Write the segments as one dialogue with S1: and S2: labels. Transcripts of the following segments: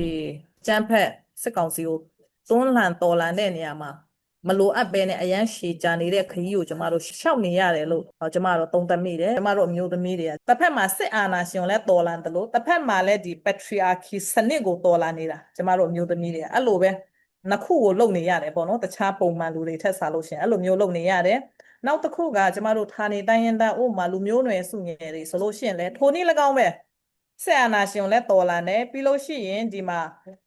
S1: ဒီကျန်းဖက်စစ်ကောင်စီကိုတွန်းလှန်တော်လှန်တဲ့နေရာမှာမလိုအပ်ပဲနဲ့အရန်ရှည်ကြနေတဲ့ခရီးကိုကျမတို့ရှောက်နေရတယ်လို့ဟောကျမတို့သုံးသပ်မိတယ်ကျမတို့အမျိုးသမီးတွေကတစ်ဖက်မှာစစ်အာဏာရှင်ကိုလည်းတော်လှန်တယ်လို့တစ်ဖက်မှာလည်းဒီ patriarchy စနစ်ကိုတော်လှန်နေတာကျမတို့အမျိုးသမီးတွေကအဲ့လိုပဲနှစ်ခုကိုလုပ်နေရတယ်ပေါ့နော်တခြားပုံမှန်လူတွေထက်စားလို့ရှရင်အဲ့လိုမျိုးလုပ်နေရတယ်နောက်တစ်ခုကကျမတို့ဌာနေတိုင်းရင်းသားဥပမာလူမျိုးနွယ်စုငယ်တွေဆိုလို့ရှိရင်လည်းထိုနည်း၎င်းပဲ ဆက်အာနာရှင်ကိုလည်းတော်လာတယ်ပြီးလို့ရှိရင်ဒီမှာ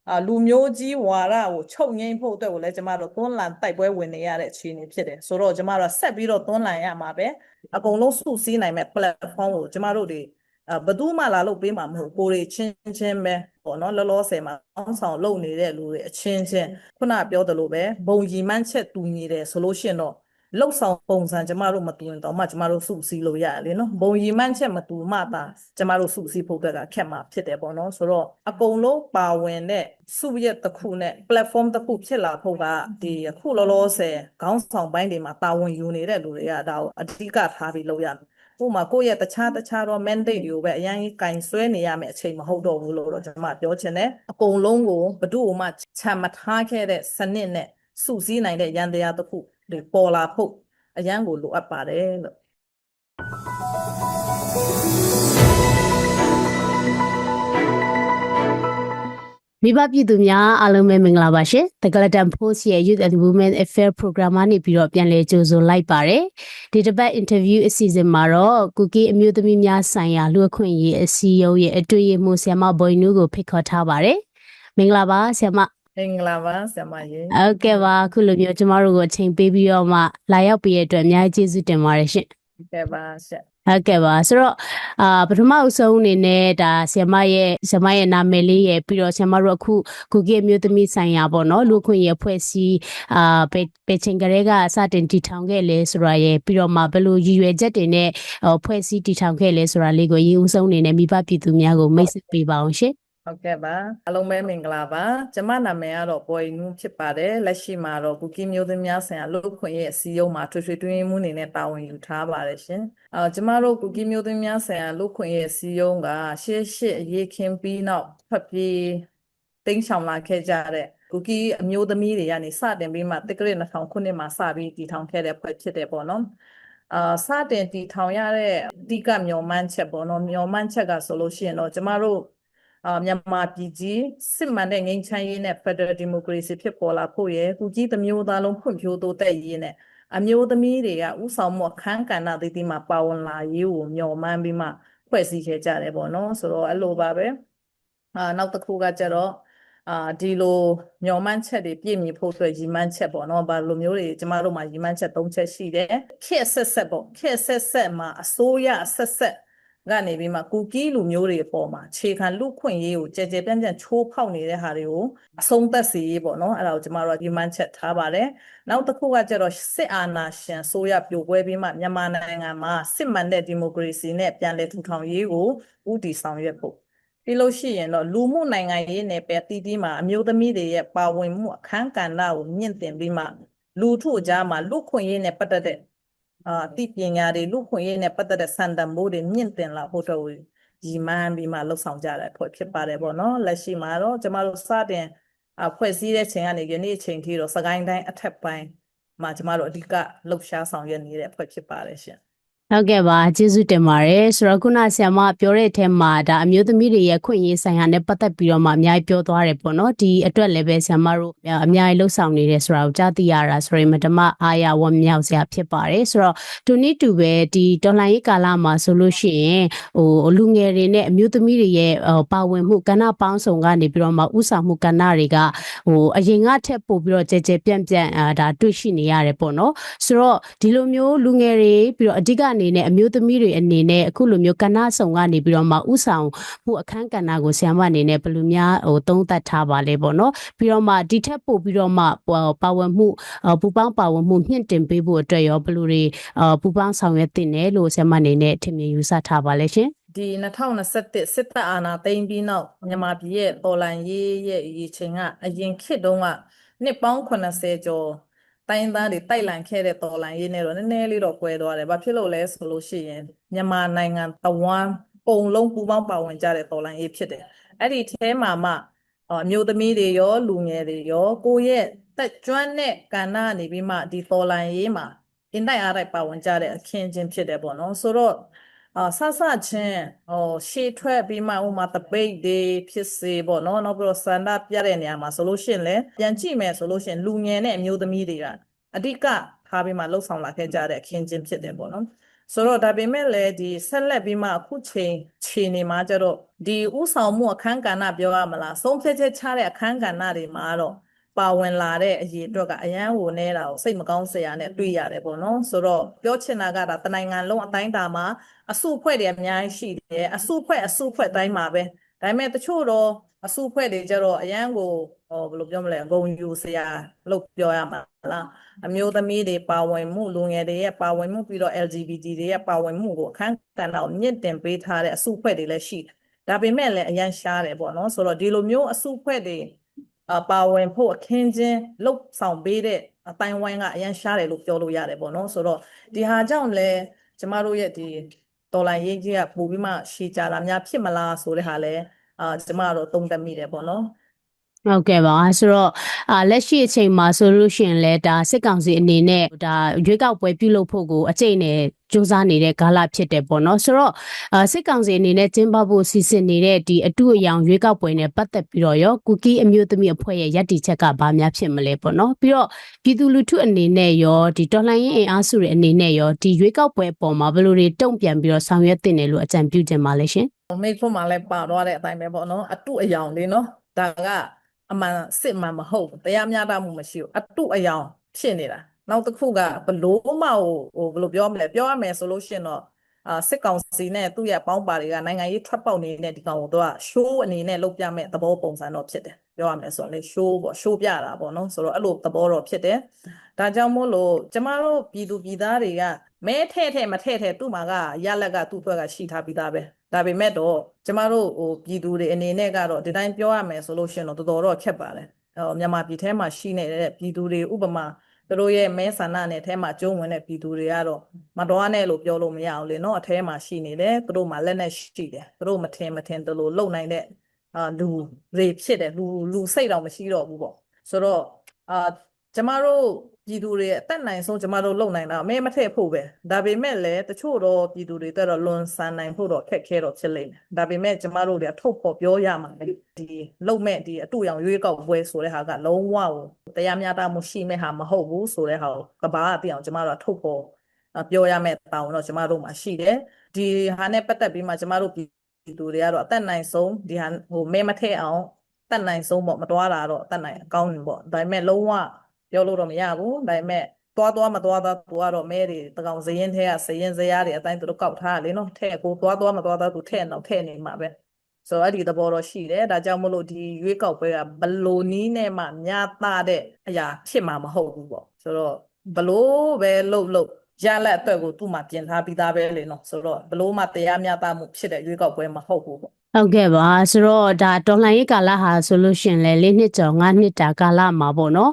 S1: အာလူမျိုးကြီးဝါဒကိုချုပ်ငိမ့်ဖို့အတွက်ကိုလည်းကျမတို့သွန်းလန်တိုက်ပွဲဝင်နေရတဲ့အခြေအနေဖြစ်တယ်ဆိုတော့ကျမတို့ဆက်ပြီးတော့သွန်းလန်ရမှာပဲအကုန်လုံးစုစည်းနိုင်မဲ့ platform ကိုကျမတို့တွေအဘယ်သူမှလာလို့ပေးမှာမဟုတ်ကိုယ်တွေချင်းချင်းပဲပေါ့နော်လောလောဆယ်မှာအောင်းဆောင်လုပ်နေတဲ့လူတွေအချင်းချင်းခုနပြောသလိုပဲဘုံရီမှန်းချက်တူညီတယ်ဆိုလို့ရှိရင်တော့ လှုပ်ဆောင်ပုံစံကျမတို့မတူရင်တော့မှကျမတို့စုစည်းလို့ရတယ်လေနော်ဘုံရီမှန်းချက်မတူမှသာကျမတို့စုစည်းဖို့အတွက်ကခက်မှာဖြစ်တယ်ပေါ့နော်ဆိုတော့အကုန်လုံးပါဝင်တဲ့စုရက်တစ်ခုနဲ့ platform တစ်ခုဖြစ်လာဖို့ကဒီအခုလောလောဆယ်ခေါင်းဆောင်ပိုင်းတွေမှာတာဝန်ယူနေတဲ့လူတွေကဒါကိုအဓိကထားပြီးလုပ်ရမယ်ဥပမာကိုယ့်ရဲ့တခြားတခြားတော့ mandate တွေကိုပဲအရင်ကြီးကင်ဆွဲနေရမယ့်အချိန်မဟုတ်တော့ဘူးလို့တော့ကျွန်မပြောချင်တယ်အကုန်လုံးကိုဘဒုမှခြံမထားခဲ့တဲ့စနစ်နဲ့စုစည်းနိုင်တဲ့ရန်တရားတစ်ခု တွေပေါ်လာဖို့အရန်ကိုလိုအပ်ပါတယ်လို့
S2: မိဘပြည်သူများအားလုံးပဲမင်္ဂလာပါရှင်။ The Gladden Post ရဲ့ Youth and Women Affair Program ကနေပြီးတော့ပြန်လည်ကြိုဆိုလိုက်ပါတယ်။ဒီတစ်ပတ် interview အစီအစဉ်မှာတော့ကုကီအမျိုးသမီးများဆိုင်ရာလူအခွင့်အရေးအစည်းအရုံးရဲ့အတွေ့အမှုဆရာမဘွိုင်နူးကိုဖိတ်ခေါ်ထားပါတယ်။မင်္ဂလာပါဆရာမ
S1: မင်္ဂလာပါဆရာမရေ။
S2: ဟုတ်ကဲ့ပါအခုလိုမျိုးကျမတို့ကိုအချိန်ပေးပြီးတော့မှလာရောက်ပေးရတဲ့အတွက်အများကြီးကျေးဇူးတင်ပါတယ်ရှင်။
S1: ကဲပါဆက်
S2: ဟုတ်ကဲ့ပါဆိုတော့အာပထမအဆုံးအနေနဲ့ဒါဆီယမရဲ့ဆီယမရဲ့နာမည်လေးရဲ့ပြီးတော့ဆီယမတို့အခုကုကီအမျိုးသမီးဆိုင်ရာပေါ့နော်လူခွင့်ရဲ့ဖွဲ့စည်းအာပေပေချင်းကလေးကစတင်တည်ထောင်ခဲ့လဲဆိုတာရဲ့ပြီးတော့မှဘယ်လိုရည်ရွယ်ချက်တွေနဲ့ဟိုဖွဲ့စည်းတည်ထောင်ခဲ့လဲဆိုတာလေးကိုရည်ဦးဆုံးအနေနဲ့မိဘပြည်သူများကိုမိတ်ဆက်ပေးပါအောင်ရှင်
S1: ဟုတ်ကဲ့ပါအားလုံးပဲမင်္ဂလာပါကျမနာမည်ကတော့ပေါ်ရင်နူးဖြစ်ပါတယ်လက်ရှိမှာတော့ကုကီမျိုးသမီးများဆိုင်ရာလူ့ခွင့်ရဲ့အစည်းအရုံးမှာထွေထွေတွင်းတွင်းမှုအနေနဲ့တာဝန်ယူထားပါတယ်ရှင်အာကျမတို့ကုကီမျိုးသမီးများဆိုင်ရာလူ့ခွင့်ရဲ့အစည်းအရုံးကရှေ့ရှေ့အရေးခင်းပြီးနောက်ဖတ်ပြီးတိန့်ဆောင်လာခဲ့ကြတဲ့ကုကီအမျိုးသမီးတွေကနေစတင်ပြီးမှတက္ကရာ2000ခုနှစ်မှာစပြီးတည်ထောင်ခဲ့တဲ့ဖွဲ့ဖြစ်တယ်ပေါ့နော်အာစတင်တည်ထောင်ရတဲ့အဓိကမျှော်မှန်းချက်ပေါ့နော်မျှော်မှန်းချက်ကဆိုလို့ရှိရင်တော့ကျမတို့ အာမြန်မာပြည်ကြီးစစ်မှန်တဲ့ငြိမ်းချမ်းရေးနဲ့ Federal Democracy ဖြစ်ပေါ်လာဖို့ရယ်ကုကြီးတစ်မျိုးသားလုံးဖွံ့ဖြိုးတိုးတက်ရေးနဲ့အမျိုးသမီးတွေကဥဆောင်မှုအခန်းကဏ္ဍသီးသီးမှာပါဝင်လာရေးကိုမျှော်မှန်းပြီးမှဖွဲ့စည်းခဲ့ကြတယ်ပေါ့နော်ဆိုတော့အဲ့လိုပါပဲအာနောက်တစ်ခုကကျတော့အာဒီလိုမျောမှန်းချက်တွေပြည့်မီဖို့အတွက်ရည်မှန်းချက်ပေါ့နော်။ဘာလိုမျိုးတွေကျမတို့မှာရည်မှန်းချက်၃ချက်ရှိတယ်။ခေတ်ဆက်ဆက်ပေါ့။ခေတ်ဆက်ဆက်မှာအစိုးရဆက်ဆက် ကနေပြီးမှကူကီးလူမျိုးတွေအပေါ်မှာခြေခံလူခွင့်ရေးကိုကြဲကြဲပြန့်ပြန့်ချိုးဖောက်နေတဲ့ဟာတွေကိုအဆုံးသတ်စေရေးပေါ့နော်။အဲ့ဒါကိုကျမတို့ကရည်မှန်းချက်ထားပါတယ်။နောက်တစ်ခုကကျတော့စစ်အာဏာရှင်ဆိုရပြိုကွဲပြီးမှမြန်မာနိုင်ငံမှာစစ်မှန်တဲ့ဒီမိုကရေစီနဲ့ပြန်လည်ထူထောင်ရေးကိုဥတည်ဆောင်ရွက်ဖို့ပြီးလို့ရှိရင်တော့လူမှုနိုင်ငံရေးနယ်ပယ်တည်တည်မှာအမျိုးသမီးတွေရဲ့ပါဝင်မှုအခန်းကဏ္ဍကိုမြင့်တင်ပြီးမှလူထုအကြားမှာလူခွင့်ရေးနဲ့ပတ်သက်တဲ့ အာအသိပညာတွေလူခွင့်ရေးနဲ့ပတ်သက်တဲ့စံတန်ဖိုးတွေမြင့်တင်လာဖို့တော့ရည်မှန်းပြီးမှလှုပ်ဆောင်ကြတဲ့ဖွဲ့ဖြစ်ပါတယ်ပေါ့နော်လက်ရှိမှာတော့ကျမတို့စတင်အဖွဲ့စည်းတဲ့ချိန်ကနေယနေ့အချိန်ထိတော့စကိုင်းတိုင်းအထက်ပိုင်းမှာကျမတို့အဓိကလှုပ်ရှားဆောင်ရွက်နေတဲ့ဖွဲ့ဖြစ်ပါတယ်ရှင်
S2: ဟုတ်ကဲ့ပါကျေးဇူးတင်ပါတယ်ဆိုတော့ခုနဆရာမပြောတဲ့အထက်မှာဒါအမျိုးသမီးတွေရဲ့ခွင့်ရေးဆိုင်ရာနဲ့ပတ်သက်ပြီးတော့မှအများကြီးပြောသွားတယ်ပေါ့နော်ဒီအတွက်လည်းပဲဆရာမတို့အများကြီးလှုပ်ဆောင်နေတယ်ဆိုတာကိုကြားသိရတာဆိုရင်မဓမ္မအားရဝမြောက်စရာဖြစ်ပါတယ်ဆိုတော့တူနီတူပဲဒီတော်လှန်ရေးကာလမှာဆိုလို့ရှိရင်ဟိုလူငယ်တွေနဲ့အမျိုးသမီးတွေရဲ့ဟိုပါဝင်မှုကဏ္ဍပေါင်းစုံကနေပြီးတော့မှဥဆောင်မှုကဏ္ဍတွေကဟိုအရင်ကထက်ပို့ပြီးတော့ကြဲကြဲပြန့်ပြန့်အာဒါတွေ့ရှိနေရတယ်ပေါ့နော်ဆိုတော့ဒီလိုမျိုးလူငယ်တွေပြီးတော့အဓိကအနေနဲ့အမျိုးသမီးတွေအနေနဲ့အခုလိုမျိုးကဏ္ဍဆောင်ကနေပြီးတော့မှဥဆောင်မှုအခန်းကဏ္ဍကိုဆရာမအနေနဲ့ဘယ်လိုများဟိုသုံးသပ်ထားပါလဲပေါ့နော်ပြီးတော့မှဒီထက်ပို့ပြီးတော့မှဟိုပါဝင်မှုဟိုပူပေါင်းပါဝင်မှုမြင့်တင်ပေးဖို့အတွက်ရောဘယ်လိုတွေဟိုပူပေါင်းဆောင်ရွက်တင်တယ်လို့ဆရာမအနေနဲ့ထင်မြင်ယူဆထားပါလဲရှင်
S1: ဒီ2021စစ်တပ်အာဏာသိမ်းပြီးနောက်မြန်မာပြည်ရဲ့တော်လှန်ရေးရဲ့အရေးချိန်ကအရင်ခေတ်တုန်းကနှစ်ပေါင်း80ကျော် တိုင်းသားတွေတိုက်လန်ခဲ့တဲ့တော်လှန်ရေးနဲ့တော့နည်းနည်းလေးတော့ကွဲသွားတယ်။ဘာဖြစ်လို့လဲဆိုလို့ရှိရင်မြန်မာနိုင်ငံတဝမ်းပုံလုံးပူပေါင်းပါဝင်ကြတဲ့တော်လှန်ရေးဖြစ်တယ်။အဲ့ဒီထဲမှာမှအမျိုးသမီးတွေရောလူငယ်တွေရောကိုယ့်ရဲ့တက်ကျွမ်းတဲ့ကဏ္ဍကနေပြီးမှဒီတော်လန်ရေးမှာအင်တိုက်အားတိုက်ပါဝင်ကြတဲ့အခင်းချင်းဖြစ်တယ်ပေါ့နော်ဆိုတော့အာ ဆဆချင်းဟိုရှေ့ထွက်ပြီးမှဥမာတပိတ်တွေဖြစ်စေပေါ့နော်နောက်ပြီးတော့စန္ဒပြတဲ့နေရာမှာဆိုလို့ရှိရင်လည်းပြန်ကြည့်မယ်ဆိုလို့ရှိရင်လူငယ်နဲ့အမျိုးသမီးတွေကအဓိကထားပြီးမှလှုပ်ဆောင်လာခဲ့ကြတဲ့အခင်းချင်းဖြစ်တယ်ပေါ့နော်ဆိုတော့ဒါပေမဲ့လည်းဒီဆက်လက်ပြီးမှအခုချိန်ချိန်နေမှာကျတော့ဒီဥဆောင်မှုအခန်းကဏ္ဍပြောရမလားဆုံးဖြတ်ချက်ချတဲ့အခန်းကဏ္ဍတွေမှာတော့ ပါဝင်လာတဲ့အရေးအတွက်ကအရန်ဟိုနေတာကိုစိတ်မကောင်းစရာနဲ့တွေ့ရတယ်ပေါ့နော်ဆိုတော့ပြောချင်တာကဒါတနိုင်ငံလုံးအတိုင်းအတာမှာအစုအဖွဲ့တွေအများကြီးရှိတယ်အစုအဖွဲ့အစုအဖွဲ့တိုင်းမှာပဲဒါပေမဲ့တချို့တော့အစုအဖွဲ့တွေကျတော့အရန်ကိုဟိုဘယ်လိုပြောမလဲဂုံယူစရာလို့ပြောရမှာလားအမျိုးသမီးတွေပါဝင်မှုလူငယ်တွေရဲ့ပါဝင်မှုပြီးတော့ LGBT တွေရဲ့ပါဝင်မှုကိုအခန်းကဏ္ဍကိုမြင့်တင်ပေးထားတဲ့အစုအဖွဲ့တွေလည်းရှိတယ်။ဒါပေမဲ့လည်းအရန်ရှားတယ်ပေါ့နော်။ဆိုတော့ဒီလိုမျိုးအစုအဖွဲ့တွေအ ပါဝင်ဖို့အခင်းချင်းလှုပ်ဆောင်ပေးတဲ့အတိုင်းဝိုင်းကအရန်ရှားတယ်လို့ပြောလို့ရတယ်ပေါ့နော်။ဆိုတော့ဒီဟာကြောင့်လည်းကျမတို့ရဲ့ဒီတော်လိုင်းရေးကြီးကပို့ပြီးမှရှည်ကြတာများဖြစ်မလားဆိုတဲ့ဟာလည်းအာကျမတို့သုံးသပ်မိတယ်ပေါ့နော်။
S2: ဟုတ်ကဲ့ပါဆိုတော့အာလက်ရှိအချိန်မှာဆိုလို့ရှိရင်လည်းဒါစစ်ကောင်စီအနေနဲ့ဒါရွေးကောက်ပွဲပြုလုပ်ဖို့ကိုအကျိတ်နဲ့စူးစမ်းနေတဲ့ကာလဖြစ်တယ်ပေါ့နော်ဆိုတော့အာစစ်ကောင်စီအနေနဲ့ကျင်းပဖို့စီစဉ်နေတဲ့ဒီအတူအယောင်ရွေးကောက်ပွဲနဲ့ပတ်သက်ပြီးတော့ရောကူကီအမျိုးသမီးအဖွဲ့ရဲ့ရည်တည်ချက်ကဘာများဖြစ်မလဲပေါ့နော်ပြီးတော့ပြည်သူလူထုအနေနဲ့ရောဒီတော်လှန်ရေးအင်အားစုတွေအနေနဲ့ရောဒီရွေးကောက်ပွဲအပေါ်မှာဘယ်လိုတွေတုံ့ပြန်ပြီးတော့ဆောင်ရွက်တင်တယ်လို့အကြံပြုချင်ပါလဲရှင်
S1: မိတ်ဖွင့်မှာလည်းပါတော့တဲ့အတိုင်းပဲပေါ့နော်အတုအယောင်လေးနော်ဒါက အမှန်စစ်မှန်မဟုတ်ဘူးတရားမျှတမှုမရှိဘူးအတုအယောင်ဖြစ်နေတာနောက်တစ်ခုကဘလို့မှဟိုဟိုဘယ်လိုပြောမလဲပြောရမယ်ဆိုလို့ရှိရင်တော့အာစစ်ကောင်စီနဲ့သူ့ရဲ့ပေါင်းပါတွေကနိုင်ငံရေးထွက်ပေါက်နေတဲ့ဒီကောင်ကိုသူက show အနေနဲ့လုပ်ပြမဲ့သဘောပုံစံတော့ဖြစ်တယ် ပြောရမယ်ဆိုရင်လေ show ပေါ့ show ပြတာပေါ့နော်ဆိုတော့အဲ့လိုသဘောတော့ဖြစ်တယ်ဒါကြောင့်မို့လို့ကျမတို့ပြည်သူပြည်သားတွေကမဲထဲ့ထဲ့မထဲ့ထဲ့သူ့မှာကရလက်ကသူ့ဘက်ကရှိထားပြီးသားပဲဒါပေမဲ့တော့ကျမတို့ဟိုပြည်သူတွေအနေနဲ့ကတော့ဒီတိုင်းပြောရမယ်ဆိုလို့ရှိရင်တော့တော်တော်တော့ခက်ပါတယ်။ဟိုမြန်မာပြည်ထဲမှာရှိနေတဲ့ပြည်သူတွေဥပမာသူတို့ရဲ့မဲဆန္ဒနယ်ထဲမှာကျုံဝင်တဲ့ပြည်သူတွေကတော့မတော်နဲ့လို့ပြောလို့မရအောင်လေနော်အထဲမှာရှိနေတယ်သူတို့မှာလက်နဲ့ရှိတယ်သူတို့မထင်မထင်တလို့လုံနိုင်တဲ့ အာလူတွေဖြစ်တယ်လူလူစိတ်တော့မရှိတော့ဘူးပေါ့ဆိုတော့အာကျမတို့ပြည်သူတွေအသက်နိုင်ဆုံးကျမတို့လုံနိုင်တာအမဲမထည့်ဖို့ပဲဒါပေမဲ့လည်းတချို့တော့ပြည်သူတွေတော့လွန်ဆန်နိုင်ဖို့တော့ခက်ခဲတော့ဖြစ်လိမ့်မယ်ဒါပေမဲ့ကျမတို့တွေအထုတ်ဖို့ပြောရမှာလေဒီလုံမဲ့ဒီအတူရောင်ရွေးကောက်ပွဲဆိုတဲ့ဟာကလုံးဝကိုတရားမျှတမှုရှိမဲ့ဟာမဟုတ်ဘူးဆိုတဲ့ဟာကိုကဘာအသိအောင်ကျမတို့အထုတ်ဖို့ပြောရမယ့်တာဝန်တော့ကျမတို့မှာရှိတယ်ဒီဟာနဲ့ပတ်သက်ပြီးမှကျမတို့ပြည် သူတွေကတော့အသက်နိုင်ဆုံးဒီဟာဟိုမဲမထည့်အောင်တတ်နိုင်ဆုံးပေါ့မတွားတာတော့တတ်နိုင်အကောင်းရင်ပေါ့ဒါပေမဲ့လုံးဝပြောလို့တော့မရဘူးဒါပေမဲ့တွားတွားမတွားသားသူကတော့မဲတွေတကောင်စရင်ထဲကစရင်စရာတွေအတိုင်းသူတို့ကောက်ထားလေနော်ထဲကိုတွားတွားမတွားသားသူထဲတော့ထဲနေမှာပဲဆိုတော့အဲ့ဒီသဘောတော့ရှိတယ်ဒါကြောင့်မလို့ဒီရွေးကောက်ပွဲကဘလိုနီးနဲ့မှမြာတာတဲ့အရာဖြစ်မှာမဟုတ်ဘူးပေါ့ဆိုတော့ဘလို့ပဲလှုပ်လှုပ် ရလက်အတွက်ကိုသူ့မှာပြင်ထားပြီးသားပဲလေနော်ဆိုတော့ဘလို့မှတရားမျှတမှုဖြစ်တဲ့ရွေးကောက်ပွဲမဟုတ်ဘူးပေါ့
S2: ဟုတ်ကဲ့ပါဆိုတော့ဒါတော်လှန်ရေးကာလဟာဆိုလို့ရှိရင်လေ၄နှစ်ကျော်၅နှစ်တာကာလမှာပေါ့နော်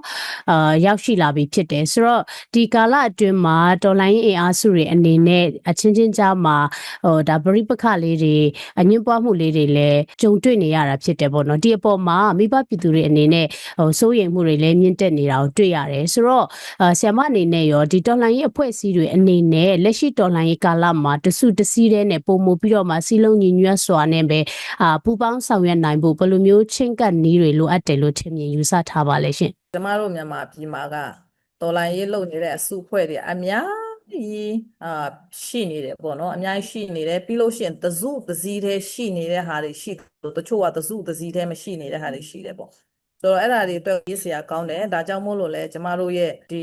S2: အာရောက်ရှိလာပြီဖြစ်တယ်ဆိုတော့ဒီကာလအတွင်းမှာတော်လှန်ရေးအင်အားစုတွေအနေနဲ့အချင်းချင်းကြားမှာဟိုဒါပရိပခလေးတွေအငင်းပွားမှုလေးတွေလည်းကြုံတွေ့နေရတာဖြစ်တယ်ပေါ့နော်ဒီအပေါ်မှာမိဘပြည်သူတွေအနေနဲ့ဟိုစိုးရိမ်မှုတွေလည်းမြင့်တက်နေတာကိုတွေ့ရတယ်ဆိုတော့အာဆ iam အနေနဲ့ရောဒီတော်လှန်ရေးအဖွဲ့အစည်းတွေအနေနဲ့လက်ရှိတော်လှန်ရေးကာလမှာတစုတစည်းတဲ့နဲ့ပုံမူပြီးတော့မှစီလုံးညီညွတ်စွာနဲ့ပဲအာပူပေါင်းဆောင်ရွက်နိုင်ဖို့ဘယ်လိုမျိုးချင်းကပ်နည်းတွေလိုအပ်တယ်လို့ထင်မြင်ယူဆထားပါလဲရှင်
S1: ကျမတို့မြန်မာပြည်မှာကတော်လိုင်းရေးလုပ်နေတဲ့အစုအဖွဲ့တွေအများကြီးအာရှိနေတယ်ပေါ့နော်အများကြီးရှိနေတယ်ပြီးလို့ရှိရင်တစုတစည်းတည်းရှိနေတဲ့ဟာတွေရှိတယ်တချို့ကတစုတစည်းတည်းမရှိနေတဲ့ဟာတွေရှိတယ်ပေါ့ဆိုတော့အဲ့ဒါတွေအတွက်ရေးစရာကောင်းတယ်ဒါကြောင့်မို့လို့လဲကျမတို့ရဲ့ဒီ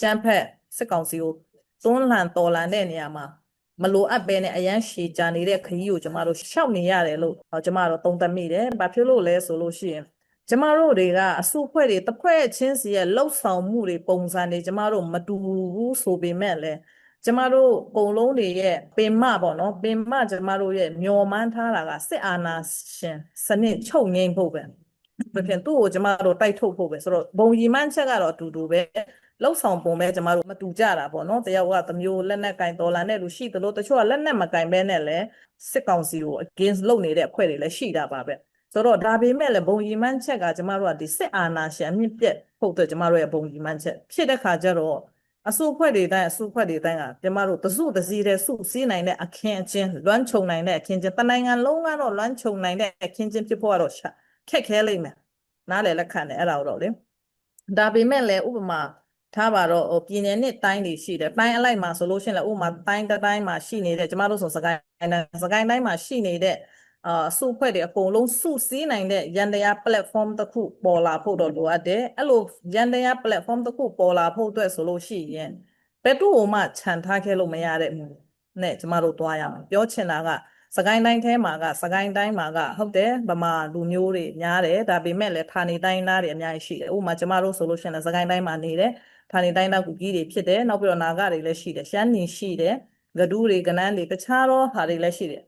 S1: ကျန်းဖက်စစ်ကောင်စီကိုတွန်းလှန်တော်လှန်တဲ့နေရာမှာ မလိုအပ်ပဲနဲ့အရန်ရှည်ကြနေတဲ့ခရီးကိုကျမတို့ရှောက်နေရတယ်လို့ကျမတို့သုံးသပ်မိတယ်။ဘာဖြစ်လို့လဲဆိုလို့ရှိရင်ကျမတို့တွေကအစုအဖွဲ့တွေတစ်ဖွဲ့ချင်းစီရဲ့လှုပ်ဆောင်မှုတွေပုံစံတွေကျမတို့မတူဘူးဆိုပေမဲ့လည်းကျမတို့အကုန်လုံးတွေရဲ့ပင်မပေါ့နော်ပင်မကျမတို့ရဲ့မျော်မှန်းထားတာကစစ်အာဏာရှင်စနစ်ချုပ်ငိမ့်ဖို့ပဲဒါဖြင့်သူ့ကိုကျမတို့တိုက်ထုတ်ဖို့ပဲဆိုတော့ဘုံရီမှန်းချက်ကတော့အတူတူပဲ လှုပ်ဆောင်ပုံပဲကျမတို့မတူကြတာပေါ့နော်တယောက်ကတစ်မျိုးလက်နက်ကင်တော်လာတဲ့လူရှိသလိုတချို့ကလက်နက်မကင်ဘဲနဲ့လည်းစစ်ကောင်စီကို against လုပ်နေတဲ့အဖွဲ့တွေလည်းရှိတာပါပဲဆိုတော့ဒါပေမဲ့လည်းဘုံရီမှန်းချက်ကကျမတို့ကဒီစစ်အာဏာရှင်အမြင့်ပြတ်ဖို့အတွက်ကျမတို့ရဲ့ဘုံရီမှန်းချက်ဖြစ်တဲ့ခါကျတော့အစုအဖွဲ့တွေတိုင်းအစုအဖွဲ့တွေတိုင်းကကျမတို့တစုတစည်းတဲ့စုစည်းနိုင်တဲ့အခင်းအကျင်းလွမ်းခြုံနိုင်တဲ့အခင်းအကျင်းတနိုင်ငံလုံးကတော့လွမ်းခြုံနိုင်တဲ့အခင်းအကျင်းဖြစ်ဖို့ကတော့ရှာခက်ခဲလိမ့်မယ်နားလည်လက်ခံတယ်အဲ့ဒါတော့လေဒါပေမဲ့လည်းဥပမာ ထားပါတော့ဟိုပြည်နယ်နဲ့တိုင်းတွေရှိတယ်တိုင်းအလိုက်မှာဆိုလို့ရှိရင်လည်းဥပမာတိုင်းတစ်တိုင်းမှာရှိနေတဲ့ကျမတို့ဆိုစကိုင်းတိုင်းစကိုင်းတိုင်းမှာရှိနေတဲ့အာစုဖွဲ့တွေအကုန်လုံးစုစည်းနိုင်တဲ့ရန်တရား platform တစ်ခုပေါ်လာဖို့တော့လိုအပ်တယ်အဲ့လိုရန်တရား platform တစ်ခုပေါ်လာဖို့အတွက်ဆိုလို့ရှိရင်ဘယ်သူ့ဟိုမှခြံထားခဲ့လို့မရတဲ့မှုနဲ့ကျမတို့တွားရမှာပြောချင်တာကစကိုင်းတိုင်းထဲမှာကစကိုင်းတိုင်းမှာကဟုတ်တယ်ဗမာလူမျိုးတွေများတယ်ဒါပေမဲ့လည်းဌာနေတိုင်းသားတွေအများကြီးရှိတယ်ဥပမာကျမတို့ဆိုလို့ရှိရင်လည်းစကိုင်းတိုင်းမှာနေတယ် ဌာနေတိုင်းသားကူကြီးတွေဖြစ်တယ်နောက်ပြီးတော့နာဂတွေလည်းရှိတယ်ရှမ်းနီရှိတယ်ဂဒူးတွေကနန်းတွေတခြားတော့ဟာတွေလည်းရှိတယ်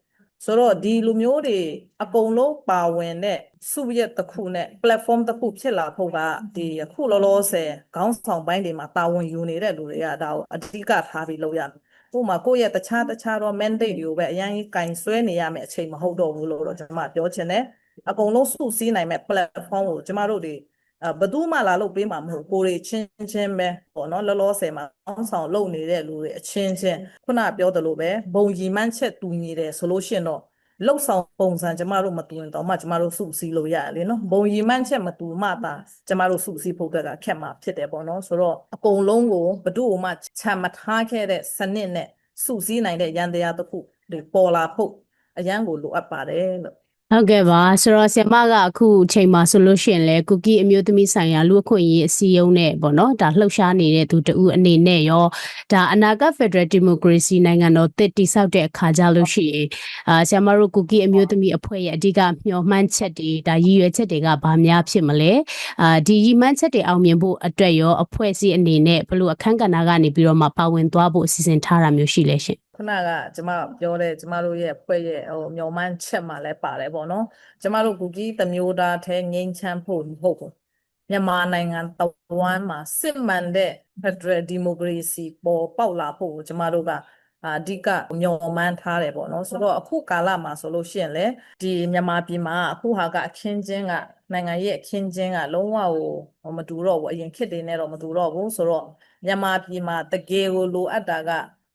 S1: ဆိုတော့ဒီလူမျိုးတွေအကုန်လုံးပါဝင်တဲ့စုရက်တစ်ခုနဲ့ platform တစ်ခုဖြစ်လာဖို့ကဒီအခုလောလောဆယ်ခေါင်းဆောင်ပိုင်းတွေမှာတာဝန်ယူနေတဲ့လူတွေကဒါကိုအဓိကထားပြီးလုပ်ရမယ်။ဥပမာကိုယ့်ရဲ့တခြားတခြားသော mandate တွေကိုပဲအရင်ကြီးကင်ဆွဲနေရမယ်အချိန်မဟုတ်တော့ဘူးလို့တော့ကျွန်မပြောချင်တယ်။အကုန်လုံးစုစည်းနိုင်မဲ့ platform ကိုကျမတို့တွေအဲ ဘယ်သူမှလာလို့ပေးမှာမဟုတ်ကိုယ်တွေချင်းချင်းပဲပေါ့နော်လောလောဆယ်မှာအောင်းဆောင်လုပ်နေတဲ့လူတွေအချင်းချင်းခုနပြောသလိုပဲဘုံရီမှန်းချက်တူညီတယ်ဆိုလို့ရှိရင်တော့လှုပ်ဆောင်ပုံစံကျမတို့မတူရင်တော့မှကျမတို့စုစည်းလို့ရတယ်လေနော်ဘုံရီမှန်းချက်မတူမှသာကျမတို့စုစည်းဖို့အတွက်ကခက်မှာဖြစ်တယ်ပေါ့နော်ဆိုတော့အကုန်လုံးကိုဘယ်သူ့မှချမ်းမထားခဲ့တဲ့စနစ်နဲ့စုစည်းနိုင်တဲ့ရန်တရားတစ်ခုတွေပေါ်လာဖို့အရန်ကိုလိုအပ်ပါတယ်လို့
S2: ဟုတ်ကဲ့ပါဆိုတော့ဆရာမကအခုအချိန်မှာဆိုလို့ရှိရင်လဲကုကီအမျိုးသမီးဆိုင်ရာလူအခွင့်အရေးအစည်းအရုံးနဲ့ပေါ့နော်ဒါလှုပ်ရှားနေတဲ့သူတဦးအနေနဲ့ရောဒါအနာဂတ်ဖက်ဒရယ်ဒီမိုကရေစီနိုင်ငံတော်တည်တည်ဆောက်တဲ့အခါကြလို့ရှိရင်အာဆရာမတို့ကုကီအမျိုးသမီးအဖွဲ့ရဲ့အဓိကမျှော်မှန်းချက်တွေဒါရည်ရွယ်ချက်တွေကဘာများဖြစ်မလဲအာဒီရည်မှန်းချက်တွေအောင်မြင်ဖို့အတွက်ရောအဖွဲ့အစည်းအနေနဲ့ဘလို့အခန်းကဏ္ဍကနေပြီးတော့မှပါဝင်သွားဖို့အစီအစဉ်ထားတာမျိုးရှိလဲရှင်
S1: ခုနကကျမပြောတဲ့ကျမတို့ရဲ့ဖွဲ့ရဲ့ဟိုမျော်မှန်းချက်မှလည်းပါတယ်ပေါ့နော်ကျမတို့ကူကြီးတစ်မျိုးသားထဲငြိမ်းချမ်းဖို့မဟုတ်ဘူးမြန်မာနိုင်ငံတဝမ်းမှာစစ်မှန်တဲ့ Federal Democracy ပေါ်ပေါက်လာဖို့ကိုကျမတို့ကအဓိကမျှော်မှန်းထားတယ်ပေါ့နော်ဆိုတော့အခုကာလမှာဆိုလို့ရှိရင်လေဒီမြန်မာပြည်မှာအခုဟာကအခင်းချင်းကနိုင်ငံရဲ့အခင်းချင်းကလုံးဝကိုမတူတော့ဘူးအရင်ခေတ်တွေနဲ့တော့မတူတော့ဘူးဆိုတော့မြန်မာပြည်မှာတကယ်ကိုလိုအပ်တာက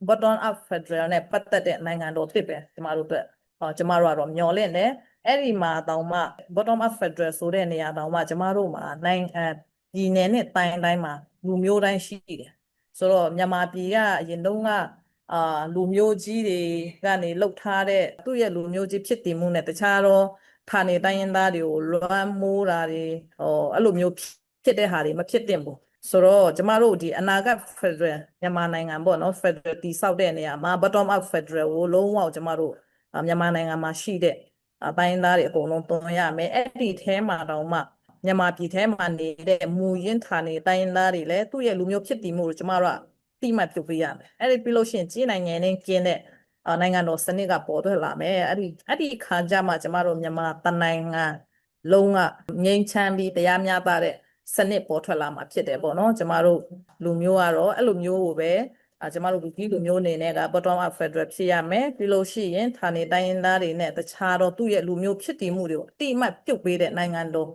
S1: bottom up federal နဲ့ပတ်သက်တဲ့နိုင်ငံတော်တစ်ပဲကျမတို့အတွက်ဟောကျမတို့ကတော့မျှော်လင့်တယ်အဲ့ဒီမှာတောင်မှ bottom up federal ဆိုတဲ့နေရာတောင်မှကျမတို့မှာနိုင်အဲပြည်နယ်နဲ့တိုင်းတိုင်းမှာလူမျိုးတိုင်းရှိတယ်ဆိုတော့မြန်မာပြည်ကအရင်တုန်းကအာလူမျိုးကြီးတွေကနေလှုပ်ထားတဲ့သူ့ရဲ့လူမျိုးကြီးဖြစ်တည်မှုနဲ့တခြားတော့ဌာနေတိုင်းရင်းသားတွေကိုလွှမ်းမိုးတာတွေဟောအဲ့လိုမျိုးဖြစ်တဲ့ဟာတွေမဖြစ်သင့်ဘူး ဆိုတော့ကျမတို့ဒီအနာဂတ် Federal မြန်မာနိုင်ငံပေါ့နော် Federal တည်ဆောက်တဲ့နေရာမှာ bottom up Federal ကိုလုံးဝကျမတို့အာမြန်မာနိုင်ငံမှာရှိတဲ့အပိုင်းသားတွေအကုန်လုံးသွန်ရမယ်အဲ့ဒီထဲမှာတော့မှမြန်မာပြည်ထဲမှာနေတဲ့မူရင်းဌာနေတိုင်းသားတွေလည်းသူ့ရဲ့လူမျိုးဖြစ်တည်မှုကိုကျမတို့ကတိမှတ်ပြုတ်ပေးရမယ်အဲ့ဒီပြီးလို့ရှိရင်ကြီးနိုင်ငံနဲ့ကျင်းတဲ့အာနိုင်ငံတော်စနစ်ကပေါ်ထွက်လာမယ်အဲ့ဒီအဲ့ဒီခါကျမှကျမတို့မြန်မာတနိုင်ငံလုံးကငြိမ်းချမ်းပြီးတရားမျှတတဲ့ စနစ်ပေါ်ထွက်လာမှာဖြစ်တယ်ပေါ့နော်ကျမတို့လူမျိုးကတော့အဲ့လိုမျိုးကိုပဲအာကျမတို့ဒီလူမျိုးအနေနဲ့က bottom up federal ဖြစ်ရမယ်ပြီးလို့ရှိရင်ဌာနေတိုင်းရင်းသားတွေနဲ့တခြားတော့သူ့ရဲ့လူမျိုးဖြစ်တည်မှုတွေကိုအတိအမှတ်ပြုတ်ပေးတဲ့နိုင်ငံတော်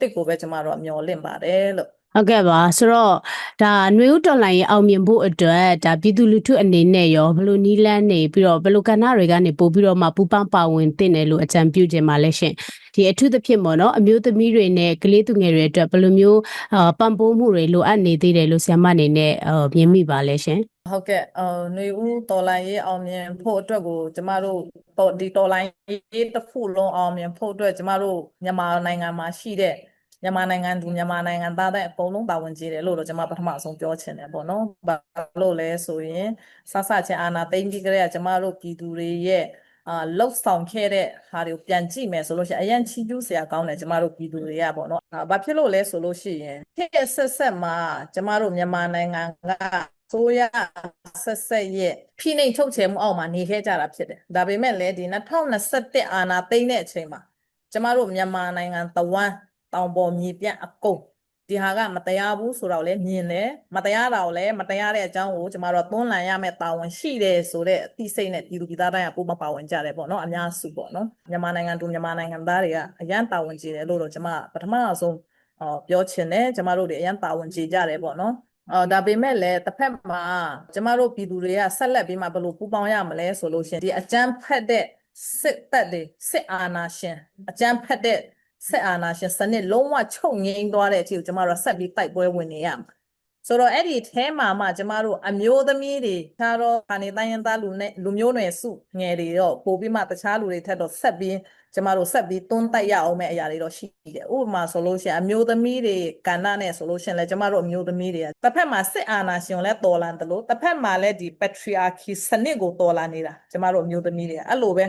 S1: တစ်ကိုပဲကျမတို့ကမျှော်လင့်ပါတယ်လို့
S2: ဟုတ်ကဲ့ပါဆိုတော့ဒါຫນွေဥတော်လိုင်းရဲ့အောင်မြင်ဖို့အတွက်ဒါပြည်သူလူထုအနေနဲ့ရောဘယ်လိုနီးလန်းနေပြီးတော့ဘယ်လိုကဏ္ဍတွေကနေပို့ပြီးတော့မှပူပေါင်းပါဝင်တင်တယ်လို့အကြံပြုခြင်းပါလဲရှင်ဒီအထူးသဖြင့်ပေါ့နော်အမျိုးသမီးတွေနဲ့ကလေးသူငယ်တွေအတွက်ဘယ်လိုမျိုးအာပံ့ပိုးမှုတွေလိုအပ်နေသေးတယ်လို့ဆရာမအနေနဲ့အာမြင်မိပါလဲရှင်
S1: ဟုတ်ကဲ့အော်ຫນွေဦးတော်လိုင်းရေးအောင်မြင်ဖို့အတွက်ကိုကျမတို့တော်ဒီတော်လိုင်းရေးတစ်ခုလုံးအောင်မြင်ဖို့အတွက်ကျမတို့မြန်မာနိုင်ငံမှာရှိတဲ့ မြန်မာနိုင်ငံသူမြန်မာနိုင်ငံသားတဲ့အကုန်လုံးပါဝင်ကြတယ်လို့တော့ကျွန်မပထမအဆုံးပြောချင်တယ်ပေါ့နော်။ဘာလို့လဲဆိုရင်ဆဆချင်းအာနာသိမ့်ပြီးကြတဲ့ကကျွန်မတို့ပြည်သူတွေရဲ့အာလှုပ်ဆောင်ခဲ့တဲ့ဟာတွေကိုပြန်ကြည့်မယ်ဆိုလို့ရှိရင်အရင်ချီးကျူးစရာကောင်းတယ်ကျွန်မတို့ပြည်သူတွေကပေါ့နော်။အာဘာဖြစ်လို့လဲဆိုလို့ရှိရင်ဖြစ်ဆက်ဆက်မှာကျွန်မတို့မြန်မာနိုင်ငံကဆိုရဆက်ဆက်ရဲ့ဖိနှိပ်ထုတ်ချယ်မှုအောက်မှာနေခဲ့ကြတာဖြစ်တယ်။ဒါပေမဲ့လည်းဒီ2021အာဏာသိမ်းတဲ့အချိန်မှာကျမတို့မြန်မာနိုင်ငံတဝမ်း တောင်ပေါ်မြေပြန့်အကုန်ဒီဟာကမတရားဘူးဆိုတော့လည်းမြင်တယ်မတရားတာကိုလည်းမတရားတဲ့အကြောင်းကိုကျမတို့ကသွန်းလန်ရမယ့်တာဝန်ရှိတယ်ဆိုတဲ့အသိစိတ်နဲ့ပြည်သူပြည်သားတိုင်းကပို့မပါဝင်ကြတယ်ပေါ့နော်အများစုပေါ့နော်မြန်မာနိုင်ငံသူမြန်မာနိုင်ငံသားတွေကအရန်တာဝန်ကြီးတယ်လို့တော့ကျမပထမအဆုံးအော်ပြောချင်တယ်ကျမတို့တွေအရန်တာဝန်ကြီးကြတယ်ပေါ့နော်အော်ဒါပေမဲ့လည်းတစ်ဖက်မှာကျမတို့ပြည်သူတွေကဆက်လက်ပြီးမှဘယ်လိုပူးပေါင်းရမလဲဆိုလို့ရှရင်ဒီအကြမ်းဖက်တဲ့စစ်တပ်တွေစစ်အာဏာရှင်အကြမ်းဖက်တဲ့ စစ်အာဏာရှင်စနစ်လုံးဝချုပ်ငိမ့်သွားတဲ့အထိကိုကျမတို့ကဆက်ပြီးတိုက်ပွဲဝင်နေရမှာဆိုတော့အဲ့ဒီအဲမှာမှကျမတို့အမျိုးသမီးတွေတခြားတော့ခါနေတိုင်းရင်းသားလူနဲ့လူမျိုးနွယ်စုငယ်တွေတော့ပို့ပြီးမှတခြားလူတွေထက်တော့ဆက်ပြီးကျမတို့ဆက်ပြီးတွန်းတိုက်ရအောင်မဲ့အရာတွေတော့ရှိတယ်ဥပမာဆိုလို့ရှိရင်အမျိုးသမီးတွေကဏ္ဍနဲ့ဆိုလို့ရှိရင်လည်းကျမတို့အမျိုးသမီးတွေကတစ်ဖက်မှာစစ်အာဏာရှင်ကိုလည်းတော်လန်တယ်လို့တစ်ဖက်မှာလည်းဒီ patriarchy စနစ်ကိုတော်လန်နေတာကျမတို့အမျိုးသမီးတွေကအဲ့လိုပဲ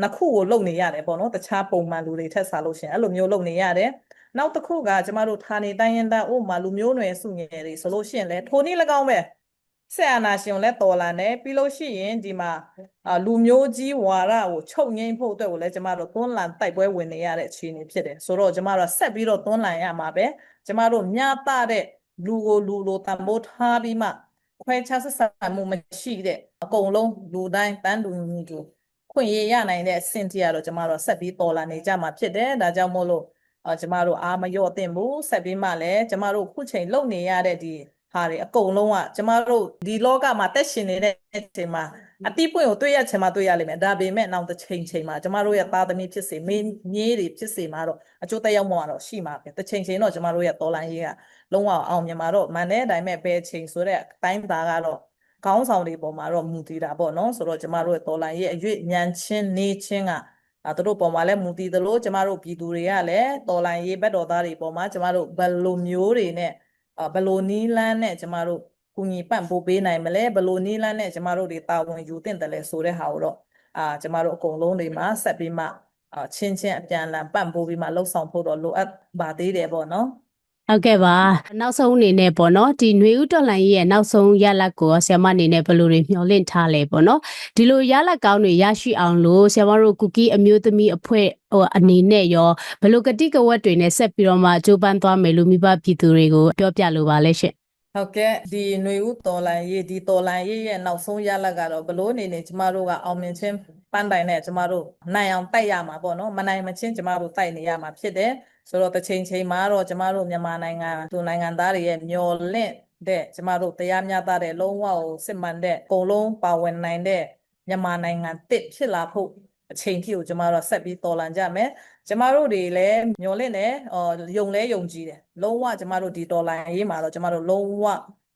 S1: နှစ်ခုကိုလုပ်နေရတယ်ပေါ့နော်တခြားပုံမှန်လူတွေထက်စားလို့ရှိရင်အဲ့လိုမျိုးလုပ်နေရတယ်နောက်တစ်ခုကကျမတို့ဌာနေတိုင်းရင်းသားဥပမာလူမျိုးနွယ်စုငယ်တွေဆိုလို့ရှိရင်လည်းထိုနည်း၎င်းပဲဆက်အာနာရှင်ကိုလည်းတော်လာတယ်ပြီးလို့ရှိရင်ဒီမှာအာလူမျိုးကြီးဝါရကိုချုပ်ငိမ့်ဖို့အတွက်ကိုလည်းကျမတို့သွန်းလန်တိုက်ပွဲဝင်နေရတဲ့အခြေအနေဖြစ်တယ်ဆိုတော့ကျမတို့ကဆက်ပြီးတော့သွန်းလန်ရမှာပဲကျမတို့မျှတတဲ့လူကိုလူလိုတန်ဖိုးထားပြီးမှခွဲခြားဆက်ဆံမှုမရှိတဲ့အကုန်လုံးလူတိုင်းတန်းတူညီတူ ခွင့်ရရနိုင်တဲ့အဆင့်ထိကတော့ကျမတို့ဆက်ပြီးတော်လာနေကြမှာဖြစ်တယ်ဒါကြောင့်မို့လို့အာကျမတို့အားမလျော့သင့်ဘူးဆက်ပြီးမှလည်းကျမတို့ခုချိန်လုံနေရတဲ့ဒီဟာတွေအကုန်လုံးကကျမတို့ဒီလောကမှာတက်ရှင်နေတဲ့အချိန်မှာအတိပွင့်ကိုတွေ့ရချင်မှတွေ့ရလိမ့်မယ်ဒါပေမဲ့နောက်တစ်ချိန်ချိန်မှာကျမတို့ရဲ့သားသမီးဖြစ်စေမင်းမြေးတွေဖြစ်စေမှာတော့အကျိုးသက်ရောက်မှုကတော့ရှိမှာပဲတစ်ချိန်ချိန်တော့ကျမတို့ရဲ့တော်လိုင်းရေးကလုံးဝအောင်မြင်မှာတော့မှန်တဲ့အတိုင်းပဲဘယ်ချိန်ဆိုတဲ့အတိုင်းသားကတော့ ခေါင်းဆောင်တွေပေါ်မှာတော့မူတည်တာပေါ့နော်ဆိုတော့ကျမတို့ရဲ့တော်လိုင်းရေးအရွေ့ညံချင်းနေချင်းကအဲသူတို့ပေါ်မှာလည်းမူတည်သလိုကျမတို့ပြည်သူတွေကလည်းတော်လိုင်းရေးဘက်တော်သားတွေပေါ်မှာကျမတို့ဘယ်လိုမျိုးတွေနဲ့အာဘယ်လိုနီးလန်းနဲ့ကျမတို့ကူညီပံ့ပိုးပေးနိုင်မလဲဘယ်လိုနီးလန်းနဲ့ကျမတို့တွေတာဝန်ယူသင့်တယ်လဲဆိုတဲ့ဟာကိုတော့အာကျမတို့အကုန်လုံးတွေမှာဆက်ပြီးမှအာချင်းချင်းအပြန်အလှန်ပံ့ပိုးပြီးမှလှုပ်ဆောင်ဖို့တော့လိုအပ်ပါသေးတယ်ပေါ့နော်
S2: ဟုတ်ကဲ့ပါနောက်ဆုံးအနေနဲ့ပေါ့နော်ဒီຫນွေဥတော်လှန်ရေးရဲ့နောက်ဆုံးရလဒ်ကိုရောဆရာမအနေနဲ့ဘယ်လိုတွေမျှော်လင့်ထားလဲပေါ့နော်ဒီလိုရလဒ်ကောင်းတွေရရှိအောင်လို့ဆရာမတို့ကူကီအမျိုးသမီးအဖွဲ့ဟိုအနေနဲ့ရောဘယ်လိုကတိကဝတ်တွေနဲ့ဆက်ပြီးတော့မှကြိုးပမ်းသွားမယ်လို့မိဘပြည်သူတွေကိုပြောပြလိုပါလဲရှင့်
S1: ဟုတ်ကဲ့ဒီຫນွေဦးတော်လန်ရေးဒီတော်လန်ရေးရဲ့နောက်ဆုံးရလဒ်ကတော့ဘလို့အနေနဲ့ကျမတို့ကအောင်မြင်ခြင်းပန်းတိုင်နဲ့ကျမတို့နိုင်အောင်တိုက်ရမှာပေါ့နော်မနိုင်မချင်းကျမတို့တိုက်နေရမှာဖြစ်တယ် ဆိုတော့တစ်ချိန်ချိန်မှာတော့ကျမတို့မြန်မာနိုင်ငံသူနိုင်ငံသားတွေရဲ့မျော်လင့်တဲ့ကျမတို့တရားမျှတတဲ့လုံးဝကိုစစ်မှန်တဲ့အကုန်လုံးပါဝင်နိုင်တဲ့မြန်မာနိုင်ငံတစ်ဖြစ်လာဖို့အချိန်ထိကိုကျမတို့ဆက်ပြီးတော်လန်ကြမယ်ကျမတို့တွေလည်းမျော်လင့်တယ်အော်ယုံလဲယုံကြည်တယ်လုံးဝကျမတို့ဒီဒေါ်လာရေးမှာတော့ကျမတို့လုံးဝ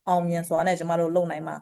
S1: အောင်မြင်စွာနဲ့ကျမတို့လုပ်နိုင်မှာ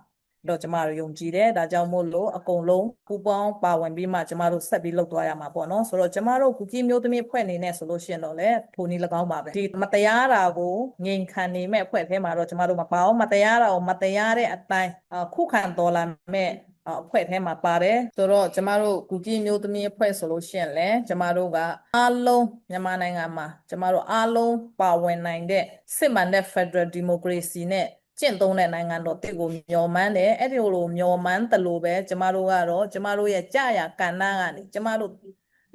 S1: တော့ကျမတို့ယုံကြည်တယ်ဒါကြောင့်မို့လို့အကုန်လုံးပူပေါင်းပါဝင်ပြီးမှကျမတို့ဆက်ပြီးလုပ်သွားရမှာပေါ့နော်ဆိုတော့ကျမတို့ကူကီမျိုးသမီးအဖွဲ့အနေနဲ့ဆိုလို့ရှိရင်တော့လေထိုနည်း၎င်းပါပဲဒီမတရားတာကိုငြိမ်ခံနေမဲ့အဖွဲ့ထဲမှာတော့ကျမတို့မပါအောင်မတရားတာကိုမတရားတဲ့အတိုင်းအာခုခံတော်လာမဲ့အအဖွဲ့ထဲမှာပါတယ်ဆိုတော့ကျမတို့ကူကီမျိုးသမီးအဖွဲ့ဆိုလို့ရှိရင်လည်းကျမတို့ကအားလုံးမြန်မာနိုင်ငံမှာကျမတို့အားလုံးပါဝင်နိုင်တဲ့စစ်မှန်တဲ့ Federal Democracy နဲ့ ကျင့်သုံးတဲ့နိုင်ငံတော်တစ်ကိုမျှော်မှန်းတယ်အဲ့ဒီလိုမျှော်မှန်းတယ်လို့ပဲကျမတို့ကတော့ကျမတို့ရဲ့ကြာရကဏ္ဍကနေကျမတို့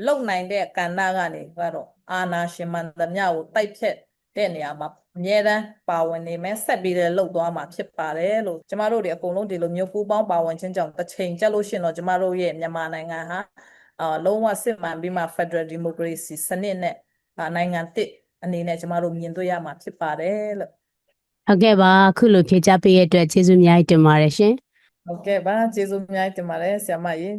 S1: လုံနိုင်တဲ့ကဏ္ဍကနေကတော့အာနာရှင်မန်သမျှကိုတိုက်ဖြတ်တဲ့နေရာမှာအမြဲတမ်းပါဝင်နေမယ်ဆက်ပြီးလည်းလှုပ်သွားမှာဖြစ်ပါတယ်လို့ကျမတို့တွေအကုန်လုံးဒီလိုမျိုးပူးပေါင်းပါဝင်ခြင်းကြောင့်တစ်ချိန်ကြက်လို့ရှရင်တော့ကျမတို့ရဲ့မြန်မာနိုင်ငံဟာအာလုံးဝစစ်မှန်ပြီးမှ Federal Democracy စနစ်နဲ့အာနိုင်ငံတစ်အနေနဲ့ကျမတို့မြင်တွေ့ရမှာဖြစ်ပါတယ်လို့
S2: ဟုတ်ကဲ့ပါအခုလိုဖြေချပေးရတဲ့အတွက်ကျေးဇူးအများကြီးတင်ပါတယ်ရှင်
S1: ဟုတ်ကဲ့ပါကျေးဇူးအများကြီးတင်ပါတယ်ဆရာမကြီး